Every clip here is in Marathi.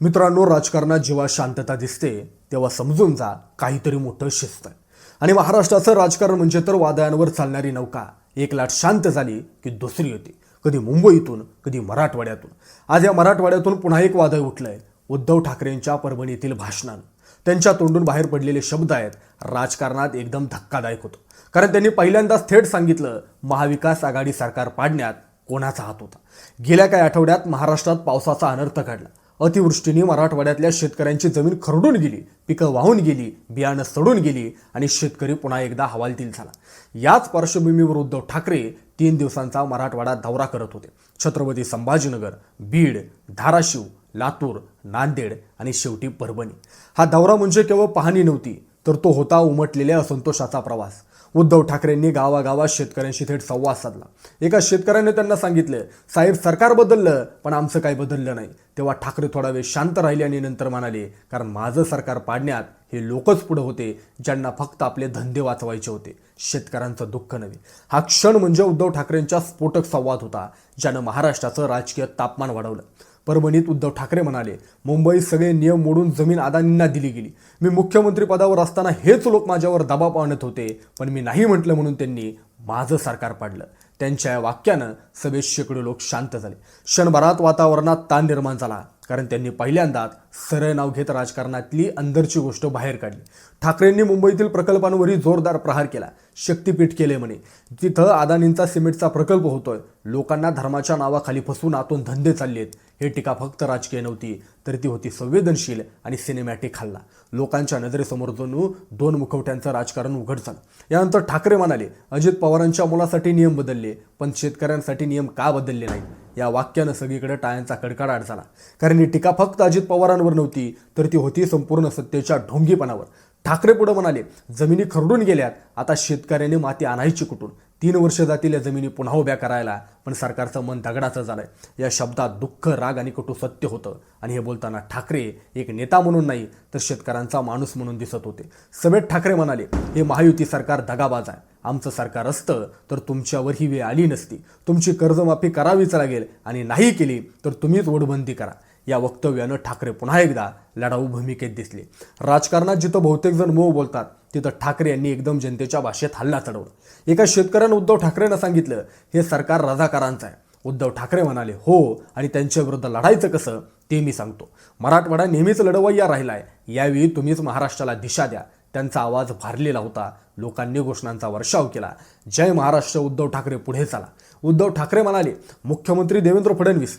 मित्रांनो राजकारणात जेव्हा शांतता दिसते तेव्हा समजून जा काहीतरी मोठं शिस्त. आहे आणि महाराष्ट्राचं राजकारण म्हणजे तर वादळांवर चालणारी नौका. एक लाट शांत झाली की दुसरी होती कधी मुंबईतून कधी मराठवाड्यातून. आज या मराठवाड्यातून पुन्हा एक वादळ उठलंय. उद्धव ठाकरेंच्या परभणीतील भाषणानं. त्यांच्या तोंडून बाहेर पडलेले शब्द आहेत राजकारणात एकदम धक्कादायक होतो. कारण त्यांनी पहिल्यांदाच थेट सांगितलं महाविकास आघाडी सरकार पाडण्यात कोणाचा हात होता. गेल्या काही आठवड्यात महाराष्ट्रात पावसाचा अनर्थ घडला. अतिवृष्टीने मराठवाड्यातल्या शेतकऱ्यांची जमीन खरडून गेली पिकं वाहून गेली बियाणं सडून गेली आणि शेतकरी पुन्हा एकदा हवालदिल झाला. याच पार्श्वभूमीवर उद्धव ठाकरे तीन दिवसांचा मराठवाडा दौरा करत होते. छत्रपती संभाजीनगर बीड धाराशिव लातूर नांदेड आणि शेवटी परभणी. हा दौरा म्हणजे केवळ पाहणी नव्हती तर तो होता उमटलेल्या असंतोषाचा प्रवास. उद्धव ठाकरेंनी गावागावात शेतकऱ्यांशी थेट संवाद साधला. एका शेतकऱ्याने त्यांना सांगितलं साहेब सरकार बदललं पण आमचं काही बदललं नाही. तेव्हा ठाकरे थोडा वेळ शांत राहिले आणि नंतर म्हणाले कारण माझं सरकार पाडण्यात हे लोकच पुढे होते ज्यांना फक्त आपले धंदे वाचवायचे होते शेतकऱ्यांचं दुःख नव्हे. हा क्षण म्हणजे उद्धव ठाकरेंचा स्फोटक संवाद होता ज्यानं महाराष्ट्राचं राजकीय तापमान वाढवलं. परभणीत उद्धव ठाकरे म्हणाले मुंबईत सगळे नियम मोडून जमीन अदानींना दिली गेली. मी मुख्यमंत्री पदावर असताना हेच लोक माझ्यावर दबाव आणत होते पण मी नाही म्हटलं म्हणून त्यांनी माझं सरकार पाडलं. त्यांच्या या वाक्यानं सभेत शेकडो लोक शांत झाले. क्षणभरात वातावरणात ताण निर्माण झाला. कारण त्यांनी पहिल्यांदाच सरळ नाव घेत राजकारणातली अंदरची गोष्ट बाहेर काढली. ठाकरेंनी मुंबईतील प्रकल्पांवरही जोरदार प्रहार केला. शक्तीपीठ केले म्हणे. तिथं अदानींचा सिमेंटचा प्रकल्प होतोय. लोकांना धर्माच्या नावाखाली फसवून आतून धंदे चाललेत हे टीका फक्त राजकीय नव्हती तर ती होती संवेदनशील आणि सिनेमॅटिक हल्ला. लोकांच्या नजरेसमोर जणू दोन मुखवट्यांचं राजकारण उघड झालं. यानंतर ठाकरे म्हणाले अजित पवारांच्या मुलासाठी नियम बदलले पण शेतकऱ्यांसाठी नियम का बदलले नाही या वाक्यानं सगळीकडे टाळ्यांचा कडकडाट झाला. कारण ही टीका फक्त अजित पवारांवर नव्हती तर ती होती संपूर्ण सत्तेच्या ढोंगीपणावर. ठाकरे पुढे म्हणाले जमिनी खरडून गेल्यात आता शेतकऱ्याने माती आणायची कुठून? तीन वर्ष जातील या जमिनी पुन्हा उभ्या करायला पण सरकारचं मन दगडाचं झालंय. या शब्दात दुःख राग आणि कटू सत्य होतं. आणि हे बोलताना ठाकरे एक नेता म्हणून नाही तर शेतकऱ्यांचा माणूस म्हणून दिसत होते. समेत ठाकरे म्हणाले हे महायुती सरकार दगाबाज आहे. आमचं सरकार असतं तर तुमच्यावर ही वेळ आली नसती. तुमची कर्जमाफी करावीच लागेल आणि नाही केली तर तुम्हीच ओढबंदी करा. या वक्तव्यानं ठाकरे पुन्हा एकदा लढाऊ भूमिकेत दिसले. राजकारणात जिथं बहुतेक जण मोह बोलतात तिथं ठाकरे यांनी एकदम जनतेच्या भाषेत हल्ला चढवला. एका शेतकऱ्यानं उद्धव ठाकरेंना सांगितलं हे सरकार रजाकारांचं आहे. उद्धव ठाकरे म्हणाले हो आणि त्यांच्या विरुद्ध लढायचं कसं ते मी सांगतो. मराठवाडा नेहमीच लढवय्या आहे यावेळी तुम्हीच महाराष्ट्राला दिशा द्या. त्यांचा आवाज भारलेला होता. लोकांनी घोषणांचा वर्षाव केला. जय महाराष्ट्र उद्धव ठाकरे पुढे चला. उद्धव ठाकरे म्हणाले मुख्यमंत्री देवेंद्र फडणवीस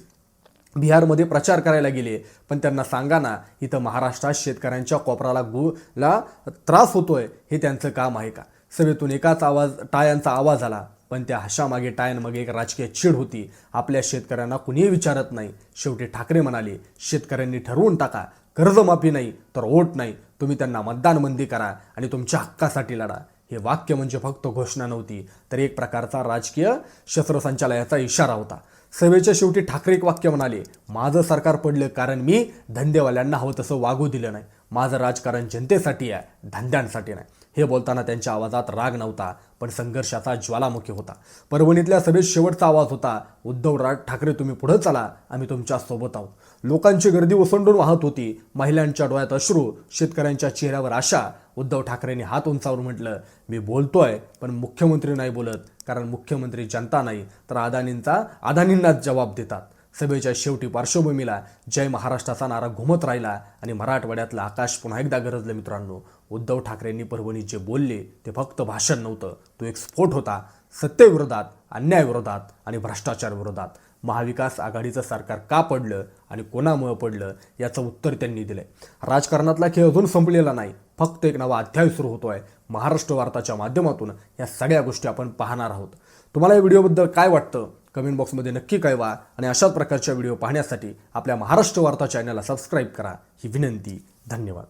बिहारमध्ये प्रचार करायला गेले. पण त्यांना सांगा ना इथं महाराष्ट्रात शेतकऱ्यांच्या कोपराला गुला त्रास होतोय हे त्यांचं काम आहे का? सभेतून एकाच आवाज टाळ्यांचा आवाज आला. पण त्या हशामागे टाळ्यांमागे एक राजकीय चीड होती. आपल्या शेतकऱ्यांना कुणीही विचारत नाही. शेवटी ठाकरे म्हणाले शेतकऱ्यांनी ठरवून टाका. कर्जमाफी नाही तर वोट नाही. तुम्ही त्यांना मतदानबंदी करा आणि तुमच्या हक्कासाठी लढा. हे वाक्य म्हणजे फक्त घोषणा नव्हती तर एक प्रकारचा राजकीय शस्त्रसंचालयाचा इशारा होता. सभेच्या शेवटी ठाकरे एक वाक्य म्हणाले माझं सरकार पडलं कारण मी धंदेवाल्यांना हवं तसं वागू दिलं नाही. माझं राजकारण जनतेसाठी आहे धंद्यांसाठी नाही. हे बोलताना त्यांच्या आवाजात राग नव्हता पण संघर्षाचा ज्वालामुखी होता. परभणीतल्या सभेत शेवटचा आवाज होता उद्धव राज ठाकरे तुम्ही पुढे चला आम्ही तुमच्यासोबत आहोत. लोकांची गर्दी ओसंडून वाहत होती महिलांच्या डोळ्यात अश्रू शेतकऱ्यांच्या चेहऱ्यावर आशा. उद्धव ठाकरेंनी हात उंचावून म्हटलं मी बोलतोय पण मुख्यमंत्री नाही बोलत कारण मुख्यमंत्री जनता नाही तर अदानींचा अदानींनाच जबाब देतात. सभेच्या शेवटी पार्श्वभूमीला जय महाराष्ट्राचा नारा घुमत राहिला आणि मराठवाड्यातलं आकाश पुन्हा एकदा गरजलं मित्रांनो. उद्धव ठाकरेंनी परभणीत जे बोलले ते फक्त भाषण नव्हतं. तो एक स्फोट होता. सत्तेविरोधात अन्यायाविरोधात आणि भ्रष्टाचार विरोधात महाविकास आघाडीचं सरकार का पडलं आणि कोणामुळं पडलं याचं उत्तर त्यांनी दिलंय. राजकारणातला खेळ अजून संपलेला नाही. फक्त एक नवा अध्याय सुरू होतो आहे महाराष्ट्र वार्ताच्या माध्यमातून या सगळ्या गोष्टी आपण पाहणार आहोत. तुम्हाला या व्हिडिओबद्दल काय वाटतं? कमेंट बॉक्समध्ये नक्की कळवा आणि अशाच प्रकारच्या व्हिडिओ पाहण्यासाठी आपल्या महाराष्ट्र वार्ता चॅनलला सबस्क्राईब करा. ही विनंती. धन्यवाद.